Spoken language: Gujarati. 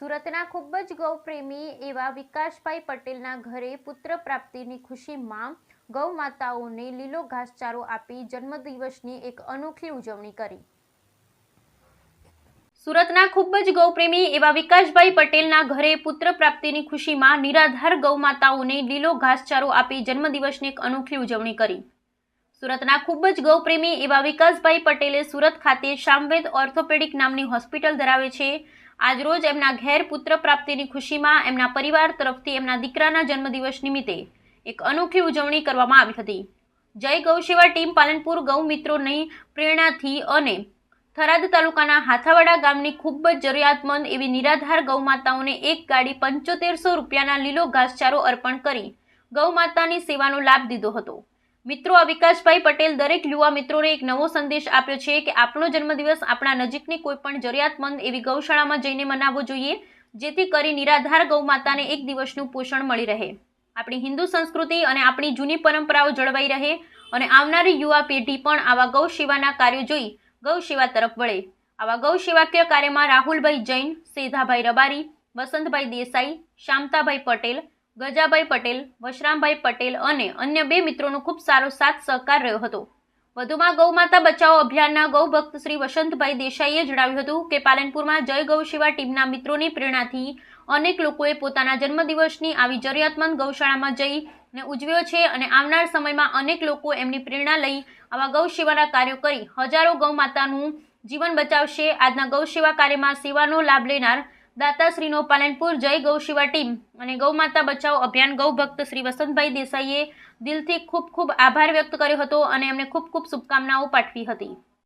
સુરતના ખૂબ જ ગૌપ્રેમી એવા વિકાસભાઈ પટેલના ઘરે પુત્ર પ્રાપ્તિની ખુશીમાં ગૌ માતાઓને લીલો ઘાસચારો આપી જન્મદિવસની એક અનોખી ઉજવણી કરી. સુરતના ખૂબ જ ગૌપ્રેમી એવા વિકાસભાઈ પટેલના ઘરે પુત્ર પ્રાપ્તિની ખુશીમાં નિરાધાર ગૌ માતાઓને લીલો ઘાસચારો આપી જન્મદિવસની એક અનોખી ઉજવણી કરી. સુરતના ખૂબ જ ગૌપ્રેમી એવા વિકાસભાઈ પટેલે સુરત ખાતે શામવેદ ઓર્થોપેડિક નામની હોસ્પિટલ ધરાવે છે. આજરોજ એમના ઘેર પુત્ર પ્રાપ્તિની ખુશીમાં એમના પરિવાર તરફથી એમના દીકરાના જન્મદિવસ નિમિત્તે એક અનોખી ઉજવણી કરવામાં આવી હતી. જય ગૌસેવા ટીમ પાલનપુર ગૌ મિત્રોની પ્રેરણાથી અને થરાદ તાલુકાના હાથાવાડા ગામની ખૂબ જ જરૂરિયાતમંદ એવી નિરાધાર ગૌમાતાઓને એક ગાડી પંચોતેરસો રૂપિયાના લીલો ઘાસચારો અર્પણ કરી ગૌમાતાની સેવાનો લાભ દીધો હતો. મિત્રો, આ વિકાસભાઈ પટેલ દરેક યુવા મિત્રોને એક નવો સંદેશ આપ્યો છે કે આપણો જન્મદિવસ આપણા નજીકની કોઈ પણ જરૂરિયાતમંદ એવી ગૌશાળામાં જઈને મનાવવો જોઈએ, જેથી કરી નિરાધાર ગૌ માતાને એક દિવસનું પોષણ મળી રહે. આપણી હિન્દુ સંસ્કૃતિ અને આપણી જૂની પરંપરાઓ જળવાઈ રહે અને આવનારી યુવા પેઢી પણ આવા ગૌ સેવાના કાર્યો જોઈ ગૌ સેવા તરફ વળે. આવા ગૌ સેવાકીય કાર્યમાં રાહુલભાઈ જૈન, સેધાભાઈ રબારી, વસંતભાઈ દેસાઈ શામતાભાઈ પટેલ ગજાભાઈ પટેલ, વશરામભાઈ પટેલ અને અન્ય બે મિત્રોનો ખૂબ સારો સાથ સહકાર રહ્યો હતો. વધુમાં ગૌમાતા બચાવો અભિયાનના ગૌ ભક્ત શ્રી વસંતભાઈ દેસાઈએ જણાવ્યું હતું કે પાલનપુરમાં જય ગૌ સેવા ટીમના મિત્રોની પ્રેરણાથી અનેક લોકોએ પોતાના જન્મદિવસની આવી જરૂરિયાતમંદ ગૌશાળામાં જઈને ઉજવ્યો છે અને આવનાર સમયમાં અનેક લોકો એમની પ્રેરણા લઈ આવા ગૌ સેવાના કાર્યો કરી હજારો ગૌમાતાનું જીવન બચાવશે. આજના ગૌ સેવા કાર્યમાં સેવાનો લાભ લેનાર દાતાશ્રીનો પાલનપુર જય ગૌ સેવા ટીમ અને ગૌ માતા બચાવો અભિયાન ગૌ ભક્ત શ્રી વસંતભાઈ દેસાઈએ દિલથી ખૂબ ખૂબ આભાર વ્યક્ત કર્યો હતો અને એમને ખૂબ ખૂબ શુભકામનાઓ પાઠવી હતી.